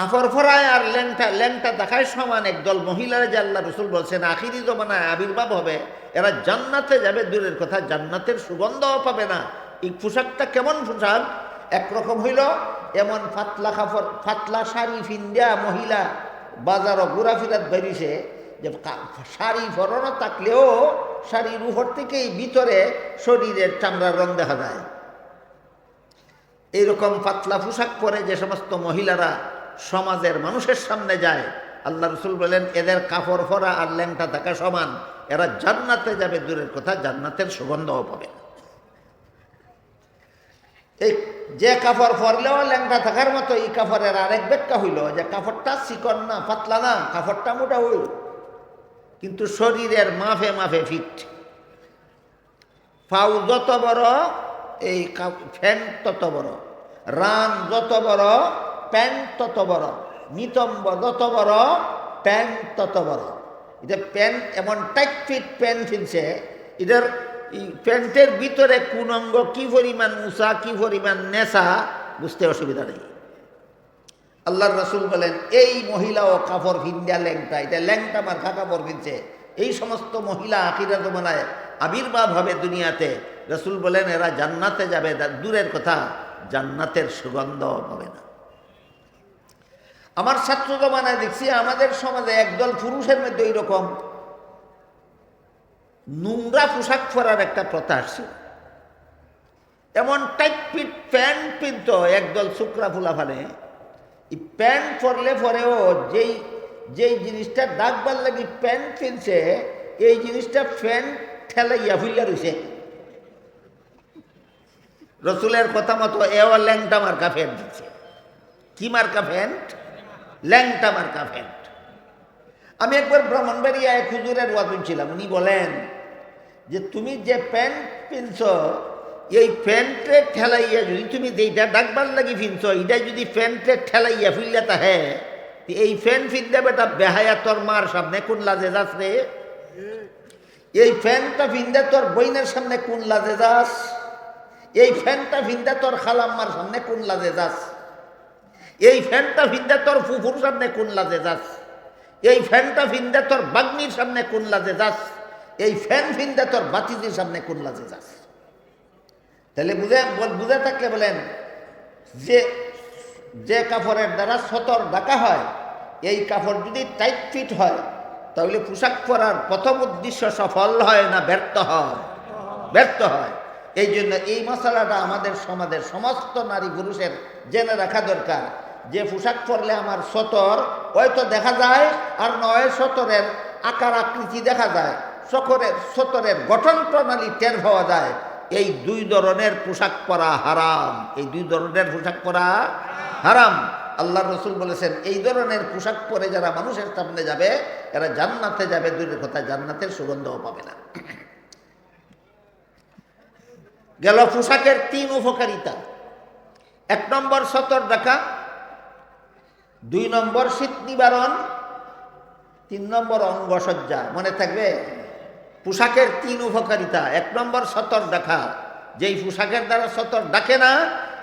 কাপড় ফরায় আর ল্যাংটা ল্যাংটা দেখায় সমান একদল মহিলারা যে আল্লাহ রসুল বলছেন, আখিরি জমানায় আবির্ভাব হবে, এরা জান্নাতে যাবে। দূরের কথা, জান্নাতের সুগন্ধও পাবে না। এই পোশাকটা কেমন পোশাক? একরকম হইল, এমন ফাতলা কাপড় ফাতলা শাড়ি ফিন্দিয়া মহিলা বাজারও ঘোরাফিরাত বেরিয়েছে যে শাড়ি ফরনো থাকলেও শাড়ির উপর থেকেই ভিতরে শরীরের চামড়ার রং দেখা যায়। এইরকম পাতলা পোশাক পরে যে সমস্ত মহিলারা সমাজের মানুষের সামনে যায়, আল্লাহ রসুল বলেন, এদের কাপড় ফরা আর ল্যাংটা থাকা সমান। এরা জান্নাতে যাবে, দূরের কথা জান্নাতের সুগন্ধও পাবে এই যে কাপড় ফরলেও ল্যাংটা থাকার মতো, এই কাপড়ের আরেক ব্যাখ্যা হইল যে কাপড়টা চিকন না, পাতলা না, কাপড়টা মোটা হইল। কিন্তু শরীরের মাফে মাফে ফিট। পাউ যত বড়, এই প্যান্ট তত বড়। রান যত বড় প্যান্ট তত বড় নিতম্ব যত বড় প্যান্ট তত বড় এটা প্যান্ট এমন টাইট ফিট এটার প্যান্টের ভিতরে কোন অঙ্গ কি পরিমাণ উষা কি পরিমাণ নেশা বুঝতে অসুবিধা নেই। আল্লাহর রসুল বলেন, এই মহিলাও কাপড় ফিন্দা ল্যাংটা, এটা ল্যাংটা মার্কা কাপড় ফিনছে এই সমস্ত মহিলা আখিরা জমানায় আবির্ভাব হবে দুনিয়াতে। রসুল বলেন, এরা জান্নাতে যাবে। দূরের কথা, জান্নাতের সুগন্ধ পাবে না। আমার ছাত্র জমানায় দেখছি, আমাদের সমাজে একদল পুরুষের মধ্যে এইরকম নোংরা পোশাক পরার একটা প্রথা আসছে। এমন টাইট ফিট প্যান্ট পিনত একদল শুক্রা ফুলা ফালে। এই প্যান্ট পরলে পরেও যেই যেই জিনিসটা ডাকবার লাগি প্যান্ট কিনছে এই জিনিসটা প্যান্ট ঠেলাইয়া ফুলিয়া রয়েছে রসুলের কথা মতো এও ল্যাংটা মার্কা প্যান্ট দিচ্ছে কি মার্কা প্যান্ট ল্যাংটা মার্কা প্যান্ট আমি একবার ব্রাহ্মণবাড়িয়ায় খুজুরের ওয়াজ ছিলাম উনি বলেন যে, তুমি যে প্যান্ট পিনছ, এই প্যান্টে ঠেলাইয়া যদি তুমি যেইটা ডাকবার লাগি ফিনছ এটা যদি প্যান্টে ঠেলাইয়া ফিরলে তাহে এই প্যান্ট ফিরলে বেটা বেহায়া তোর মার সামনে, কোন লাজে যাস রে? এই ফ্যানটা ফিন্দে তোর বইনের সামনে কোন লাজে যাস? এই ফ্যানটা ফিন্দে তোর খালাম্মার সামনে কোন লাজে যাস? এই ফ্যানটা ফিন্দে তোর ফুফুর সামনে কোন লাজে যাস। এই ফ্যানটা ফিন্দে তোর বাগ্নির সামনে কোন লাজে যাস। এই ফ্যান ফিন্দে তোর বাতিজির সামনে কোন লাজে যাস। তাহলে বুঝে বুঝে থাকলে বলেন, যে যে কাপড়ের দ্বারা সতর ডাকা হয়, এই কাপড় যদি টাইট ফিট হয়, তাহলে পোশাক পরার প্রথম উদ্দেশ্য সফল হয় না ব্যর্থ হয়? ব্যর্থ হয়। এই জন্য এই মশলাটা আমাদের সমাজের সমস্ত নারী পুরুষের জেনে রাখা দরকার। যে পোশাক পরলে আমার সতর, হয়তো দেখা যায় আর নয় সতরের আকার আকৃতি দেখা যায়। সকরের সতরের গঠন প্রণালী টের পাওয়া যায়। এই দুই ধরনের পোশাক পরা হারাম। এই দুই ধরনের পোশাক পরা হারাম। আল্লাহ রসুল বলেছেন, এই ধরনের পোশাক পরে যারা মানুষের সামনে যাবে, এরা জান্নাতে যাবে। দূরের কথা, জান্নাতের সুগন্ধও পাবে না। গেল পোশাকের তিন উপকারিতা। এক নম্বর, সতর ডাকা দুই নম্বর শীত নিবারণ, তিন নম্বর অঙ্গসজ্জা, মনে থাকবে? পোশাকের তিন উপকারিতা। এক নম্বর সতর দেখা। যেই পোশাকের দ্বারা সতর ডাকে না,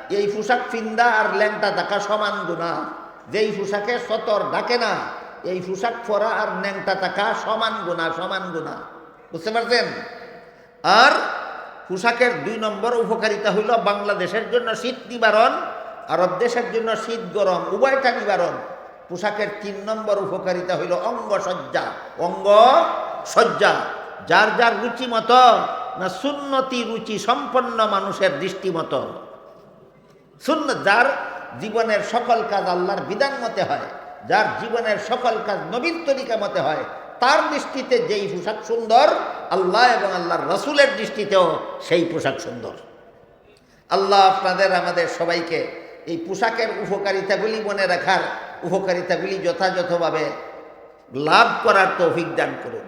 এই পোশাক ফিন্দা আর ল্যাংটা ডাকা সমান গুণা। যেই পোশাকে সতর ডাকে না, এই পোশাক পরা আর ল্যাংটা থাকা সমান গুণা সমান গুণা। বুঝতে পারছেন? আর পোশাকের দুই নম্বর উপকারিতা হইল বাংলাদেশের জন্য শীত নিবারণ আরব দেশের জন্য শীত গরম উভয়টা নিবারণ পোশাকের তিন নম্বর উপকারিতা হইল অঙ্গ সজ্জা অঙ্গ সজ্জা যার যার রুচি মতো না সুন্নতি রুচি সম্পন্ন মানুষের দৃষ্টি মতো। শূন্য যার জীবনের সকল কাজ আল্লাহর বিধান মতে হয়, যার জীবনের সকল কাজ নবীন তরিকা মতে হয়, তার দৃষ্টিতে যেই পোশাক সুন্দর, আল্লাহ এবং আল্লাহর রসুলের দৃষ্টিতেও সেই পোশাক সুন্দর। আল্লাহ আপনাদের, আমাদের সবাইকে এই পোশাকের উপকারিতাগুলি মনে রাখার উপকারিতাগুলি যথাযথভাবে লাভ করার তৌফিক দান করুন।